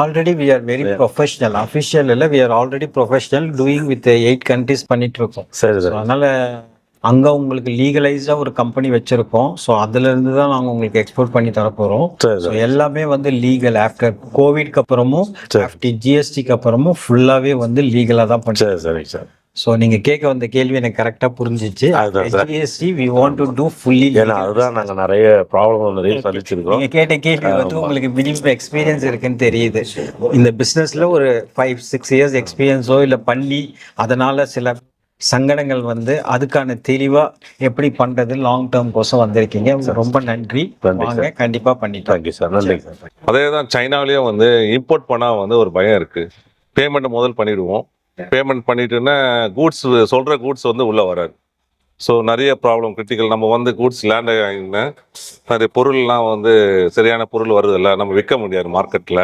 Already we are very professional official இல்லை we are already professional doing with eight countries பண்ணிட்டு இருக்கோம் சரி அதனால அங்க உங்களுக்கு லீகலைஸ்டா ஒரு கம்பெனி வச்சிருக்கோம். ஸோ அதுல இருந்து தான் நாங்க உங்களுக்கு எக்ஸ்போர்ட் பண்ணி தர போறோம். சரி ஸோ எல்லாமே வந்து லீகல் ஆஃப்டர் கோவிட்க்கு அப்புறமும் ஆஃப்டர் ஜிஎஸ்டிக்கு அப்புறமும் ஃபுல்லாவே வந்து லீகலா தான் பண்ணி சரி சார். ஸோ நீங்க கேட்க வந்த கேள்வி எனக்கு கரெக்டா புரிஞ்சிச்சு. GST we want to do fully ஏன்னா அதுதான் நாங்க நிறைய ப்ராப்ளம் நிறைய சந்திச்சிருக்கோம் நீங்க கேட்ட கேள்வி வந்து உங்களுக்கு மினிமம் எக்ஸ்பீரியன்ஸ் இருக்குன்னு தெரியுது. இந்த பிசினஸ்ல ஒரு ஃபைவ் சிக்ஸ் இயர்ஸ் எக்ஸ்பீரியன்ஸோ இல்ல பண்ணி அதனால சில சங்கடங்கள் வந்து அதுக்கான தெளிவா எப்படி பண்றது லாங் டேர்ம் கோசம் வந்திருக்கீங்க. ரொம்ப நன்றி. நன்றி வாங்க கண்டிப்பா பண்ணிட்டோம். Thank you sir. சார். அதே தான் சைனாவிலேயும் வந்து இம்போர்ட் பண்ணால் வந்து ஒரு பயம் இருக்குது பேமெண்ட் முதல் பண்ணிடுவோம். பேமெண்ட் பண்ணிட்டுன்னா கூட்ஸ் சொல்கிற கூட்ஸ் வந்து உள்ளே வராது. ஸோ நிறைய ப்ராப்ளம் கிரிட்டிக்கல் நம்ம வந்து கூட்ஸ் லேண்ட் ஆகினா நிறைய பொருள்லாம் வந்து சரியான பொருள் வருதில்ல நம்ம விற்க முடியாது மார்க்கெட்டில்